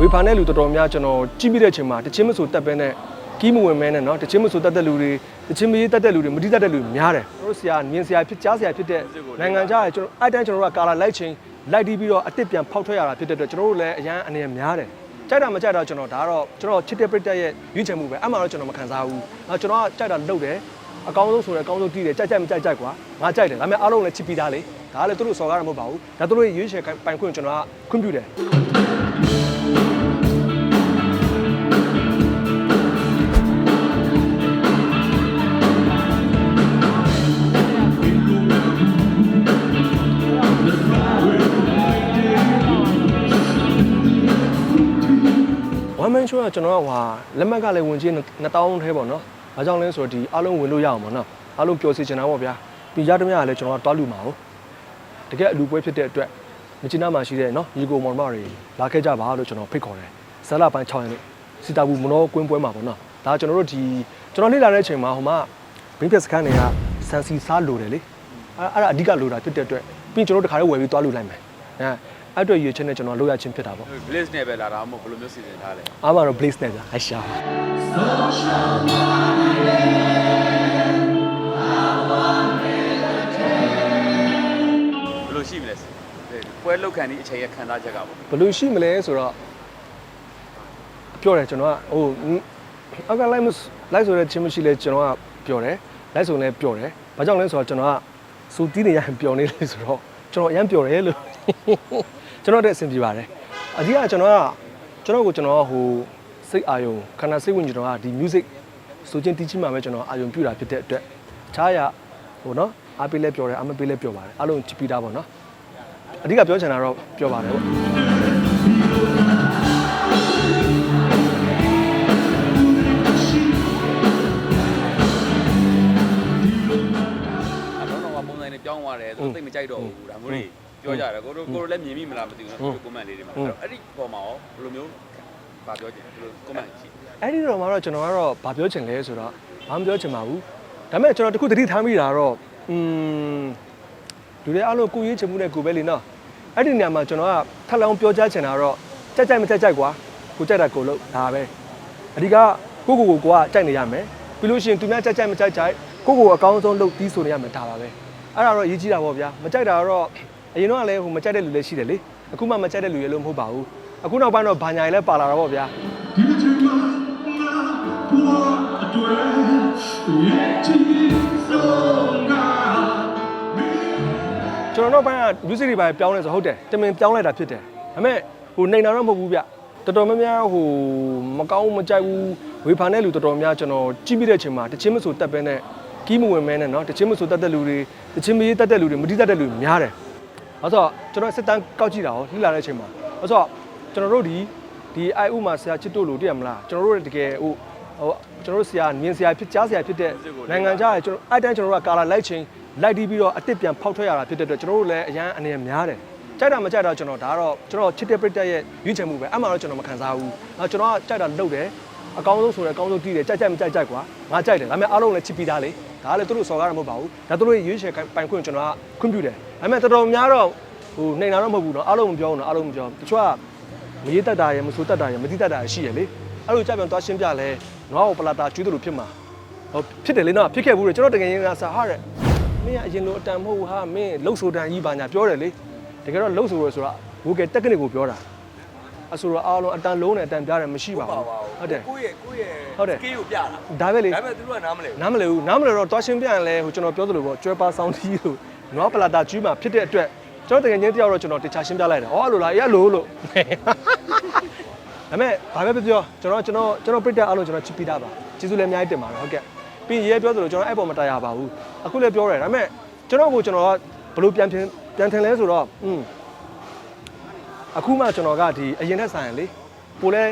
ဝေဖန်တဲ့လူတော်တော်များကျွန်တော်ကြည့်ပြီးတဲ့အချိန်မှာတချင်းမဆိုတက်ပဲနဲ့ကီးမဝင်မဲနဲ့เนาะတချင်းမဆိုတက်တဲ့လူတွေတချင်းမရေးတက်တဲ့လူတွေမတိတက်တဲ့လူတွေများတယ်ကျွန်တော်တို့ဆရာမြင်ဆရာဖြစ်ကြားဆရာဖြစ်တဲ့နိုင်ငံခြားရဲ့ကျွန်တော်အဲ့တန်းကျွန်တော်တို့ကကာလာလိုက်ချင်းလိုက်တီးပြီးတော့အစ်စ်ပြန်ဖောက်ထွက်ရတာဖြစ်တဲ့အတွက်ကျွန်တော်တို့လည်းအရန်အနေနဲ့များတယ်ကြိုက်တာမကြိုက်တာကျွန်တော်ဒါကတော့ကျွန်တော်ချစ်တဲ့ပရိသတ်ရဲ့ရွေးချယ်မှုပဲအဲ့မှာတော့ကျွန်တော်မခံစားဘူး။အဲကျွန်တော်ကကြိုက်တာလုပ်တယ်အကောင်းဆုံးဆိုရင်အကောင်းဆုံးတည်တယ်ကြိုက်ကြိုက်မကြိုက်ကြိုက်ကွာငါကြိုက်တယ်ဒါပေမဲ့အားလုံးလည်းချစ်ပြီးသားလေဒါကလည်းသူတို့စော်ကားတာမဟုတ်ပါဘူးဒါသူတို့ရဲ့ရွေးချယ်ပိုင်ခွင့်ကျွန်တော်ကခွင့်ပြုတယ် one man show ကကျွန်တော်ကဟာလက်မှတ်ကလည်းဝင်ချင်း2000ထဲပေါ့နော်။အားကြောင့်လဲဆိုတော့ဒီအားလုံးဝင်လို့ရအောင်ပေါ့နော်။အားလုံးပျော်စီချင်တာပေါ့ဗျာ။ပြီးရတမရလည်းကျွန်တော်ကတွားလူမှာဟုတ်။တကယ်အလူပွဲဖြစ်တဲ့အတွက်မချင်နာမှာရှိတဲ့နော်ညီကိုမောင်မတွေလာခဲ့ကြပါလို့ကျွန်တော်ဖိတ်ခေါ်တယ်။ဇာလာပိုင်း6ရက်နေ့စီတာဘူးမနောကွင်းပွဲမှာပေါ့နော်။ဒါကျွန်တော်တို့ဒီကျွန်တော်လေ့လာတဲ့အချိန်မှာဟိုမှာဘင်းပက်စခန်းတွေကစန်စီစားလိုတယ်လေ။အဲ့အဲ့ဒါအဓိကလိုတာဖြစ်တဲ့အတွက်ပြီးကျွန်တော်တို့တခါလေးဝယ်ပြီးတွားလူလိုက်မယ်။အဲ အဲ့အတွက်ရွေးချင်းနဲ့ကျွန်တော်လုပ်ရချင်းဖြစ်တာပေါ့ bliss နဲ့ပဲလာတာမဟုတ်ဘယ်လိုမျိုးစီစဉ်ထားလဲအားမတော့ blaze နဲ့ဗျာအရှာပါ ဘယ်လိုရှိမလဲပွဲလောက်ခံဒီအချိန်ရခံစားချက်ကပေါ့ဘယ်လိုရှိမလဲဆိုတော့ပြောတယ်ကျွန်တော်ကဟိုအောက်ကလိုက်မလိုက်ဆိုတဲ့ချင်းမရှိလဲကျွန်တော်ကပြောတယ်လိုက်ဆိုလည်းပြောတယ်ဘာကြောင့်လဲဆိုတော့ကျွန်တော်ကစူတီးနေရရင်ပြောနေလေဆိုတော့ကျွန်တော်အရင်ပြောတယ်လို့ ကျွန်တော်တည်းအဆင်ပြေပါတယ်အဓိကကျွန်တော်ကကျွန်တော်ကိုကျွန်တော်ကဟိုစိတ်အာယုံခန္ဓာစိတ်ဝင်ကျွန်တော်ကဒီ music ဆိုချင်းတီးချင်မှပဲကျွန်တော်အာယုံပြူတာဖြစ်တဲ့အတွက်အခြားရဟိုနော်အားပေးလဲပြောတယ်အမပေးလဲပြောပါတယ်အားလုံးချစ်ပြီးသားပေါ့နော်အဓိကပြောချင်တာတော့ပြောပါတယ်ပေါ့အလုံးတော့ပုံစံနဲ့ပြောင်းသွားတယ်သူသိမကြိုက်တော့ဘူးဒါမျိုးတွေ ပြောကြတယ်ကိုတို့ကိုတို့လည်းမြင်မိမလားမသိဘူးနော်ကွန်မန့်လေးတွေမှာအဲ့ဒီပုံမှာရောဘယ်လိုမျိုးဗာပြောချင်ဘယ်လိုကွန်မန့်ရှိအဲ့ဒီတော့မှတော့ကျွန်တော်ကတော့ဗာပြောချင်လဲဆိုတော့ဘာမှပြောချင်ပါဘူးဒါပေမဲ့ကျွန်တော်တခုတတိထားမိတာတော့อืมလူတွေအားလုံးကိုရေးချင်မှုနဲ့ကိုပဲလीနော်အဲ့ဒီနေရာမှာကျွန်တော်ကထပ်လောင်းပြောချချင်တာတော့ကြက်ကြိုက်မကြက်ကြိုက်ကွာကိုကြက်တာကိုလို့ဒါပဲအဓိကကိုကိုကိုကိုကကြိုက်နေရမယ်ပြီးလို့ရှိရင်သူများကြက်ကြိုက်မကြိုက်ကြိုက်ကိုကိုအကောင်းဆုံးလုပ်ပြီးဆိုနေရမယ်ဒါပါပဲအဲ့ဒါတော့ရေးကြည့်တာပေါ့ဗျာမကြိုက်တာတော့ အရင်တော့ကလည်းဟိုမကြိုက်တဲ့လူလည်းရှိတယ်လေအခုမှမကြိုက်တဲ့လူလည်းလို့မဟုတ်ပါဘူးအခုနောက်ပိုင်းတော့ဘာညာလည်းပါလာတာပေါ့ဗျာ ဒီလိုချိန်မှာငါဘဝအတွက်ရဲ့ချစ်ဆုံးကမင်း ကျွန်တော်တို့ဘက်က music တွေပါပြောင်းလဲဆိုဟုတ်တယ်တမင်ပြောင်းလိုက်တာဖြစ်တယ်ဒါပေမဲ့ဟိုနိုင်တာတော့မဟုတ်ဘူးဗျတော်တော်များများဟိုမကောင်းမကြိုက်ဘူးဝေဖန်တဲ့လူတော်တော်များကျွန်တော်ကြည့်ပြီးတဲ့အချိန်မှာတချင်းမဆိုတက်ပဲနဲ့ကီးမဝင်မဲနဲ့เนาะတချင်းမဆိုတက်တဲ့လူတွေတချင်းမရေးတက်တဲ့လူတွေမတိတက်တဲ့လူတွေများတယ် အဲဆိုတော့ကျွန်တော်စစ်တမ်းကောက်ကြည့်တာဟောလှလာတဲ့အချိန်မှာအဲဆိုတော့ကျွန်တော်တို့ဒီဒီအိုက်ဥမှာဆရာချစ်တို့လို့တည်ရမလားကျွန်တော်တို့တကယ်ဟိုဟိုကျွန်တော်တို့ဆရာမြင်ဆရာဖြစ်ကြားဆရာဖြစ်တဲ့နိုင်ငံခြားရဲ့ကျွန်တော်အဲ့တန်းကျွန်တော်တို့ကကာလာလိုက်ချင်းလိုက်တီးပြီးတော့အစ်စ်ပြန်ဖောက်ထွက်ရတာဖြစ်တဲ့အတွက်ကျွန်တော်တို့လည်းအရန်အနေနဲ့များတယ်ကြိုက်တာမကြိုက်တာကျွန်တော်ဒါကတော့ကျွန်တော်ချစ်တဲ့ပရိသတ်ရဲ့ရွေးချယ်မှုပဲအဲ့မှာတော့ကျွန်တော်မခံစားဘူးအဲကျွန်တော်ကကြိုက်တာလုပ်တယ် အကောင်းဆုံးဆိုရင်အကောင်းဆုံးတည်တယ်ကြိုက်ကြိုက်မကြိုက်ကြိုက်ကွာငါကြိုက်တယ်ဒါပေမဲ့အားလုံးလည်းချစ်ပြီးသားလေဒါကလည်းသူတို့စော်ကားတာမဟုတ်ပါဘူးဒါသူတို့ရဲ့ရွေးချယ်ပိုင်ခွင့်ကျွန်တော်ကခွင့်ပြုတယ်ဒါပေမဲ့တော်တော်များတော့ဟိုနေနာတော့မဟုတ်ဘူးเนาะအားလုံးမပြောဘူးเนาะအားလုံးမပြောတချို့ကမရေးတတ်တာရယ်မဆိုတတ်တာရယ်မတိတတ်တာရယ်ရှိရယ်လေအဲ့လိုကြပြန်သွားရှင်းပြလဲငါ့ကိုပလာတာကျွေးတယ်လို့ဖြစ်မှာဟိုဖြစ်တယ်လေနော်ဖြစ်ခဲ့ဘူးလေကျွန်တော်တကယ်ရင်ကစာဟာတဲ့မင်းကအရင်လိုအတန်မဟုတ်ဘူးဟာမင်းလှုပ်ဆိုတန်ကြီးပါညာပြောတယ်လေတကယ်တော့လှုပ်ဆိုရယ်ဆိုတာဝိုကယ်တက်ကနစ်ကိုပြောတာ အဆိုတော့အားလုံးအတန်လုံးနဲ့အတန်ပြားတယ်မရှိပါဘူးဟုတ်တယ်ကိုယ့်ရဲ့ကိုယ့်ရဲ့ဟုတ်တယ်စကေးကိုပြတာဒါပဲလေဒါပေမဲ့သူတို့ကနားမလဲဘူးနားမလည်ဘူးနားမလည်တော့တွားရှင်းပြရင်လဲဟိုကျွန်တော်ပြောသလိုပေါ့ကျွဲပါဆောင်းတီးလို့နွားပလာတာကျွေးမှာဖြစ်တဲ့အတွက်ကျွန်တော်တကယ်ချင်းတယောက်တော့ကျွန်တော်တခြားရှင်းပြလိုက်တယ်။အော်အဲ့လိုလားအဲ့လိုလို့ဒါပေမဲ့ဘာပဲပြောပြောကျွန်တော်ကျွန်တော်ကျွန်တော်ပြစ်တက်အားလုံးကျွန်တော်ချစ်ပြီးသားပါ။ကျေးဇူးလည်းအများကြီးတင်ပါတယ်ဟုတ်ကဲ့။ပြီးရင်ရဲပြောသလိုကျွန်တော်အဲ့ပေါ်မတရားပါဘူး။အခုလည်းပြောတယ်ဒါပေမဲ့ကျွန်တော်ကိုကျွန်တော်ကဘလို့ပြန်ထင်ပြန်ထင်လဲဆိုတော့อืม အခုမှကျွန်တော်ကဒီအရင်ထက်ဆိုင်ရလေပိုလဲ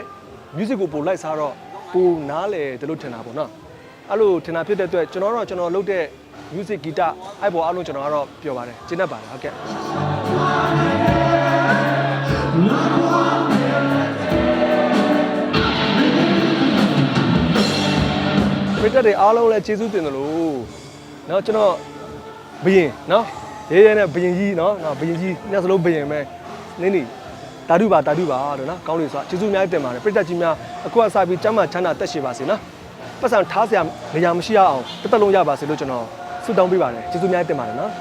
music ကိုပိုလိုက်စားတော့ပိုနားလေတယ်လို့ထင်တာပေါ့နော်အဲ့လိုထင်တာဖြစ်တဲ့အတွက်ကျွန်တော်တော့ကျွန်တော်လုပ်တဲ့ music ဂီတအဲ့ပေါ်အားလုံးကျွန်တော်ကတော့ပြောပါတယ်ကျင်းတတ်ပါတယ်ဟုတ်ကဲ့ပရိသတ်တွေအားလုံးလည်းကျေးဇူးတင်တယ်လို့เนาะကျွန်တော်ဘယင်เนาะရေးရဲနဲ့ဘယင်ကြီးเนาะနော်ဘယင်ကြီးညစလုံးဘယင်ပဲနင်းနေ တာဓုပါတာဓုပါတော့နော်ကောင်းလို့ဆိုတာကျေးဇူးအများကြီးတင်ပါတယ်ပြည့်တက်ကြီးများအခုအစားပြီးကျမ်းမာချမ်းသာတက်ရှိပါစေနော်ပတ်စံထားစရာနေရာမရှိရအောင်တစ်သက်လုံးရပါစေလို့ကျွန်တော်ဆုတောင်းပေးပါတယ်ကျေးဇူးအများကြီးတင်ပါတယ်နော်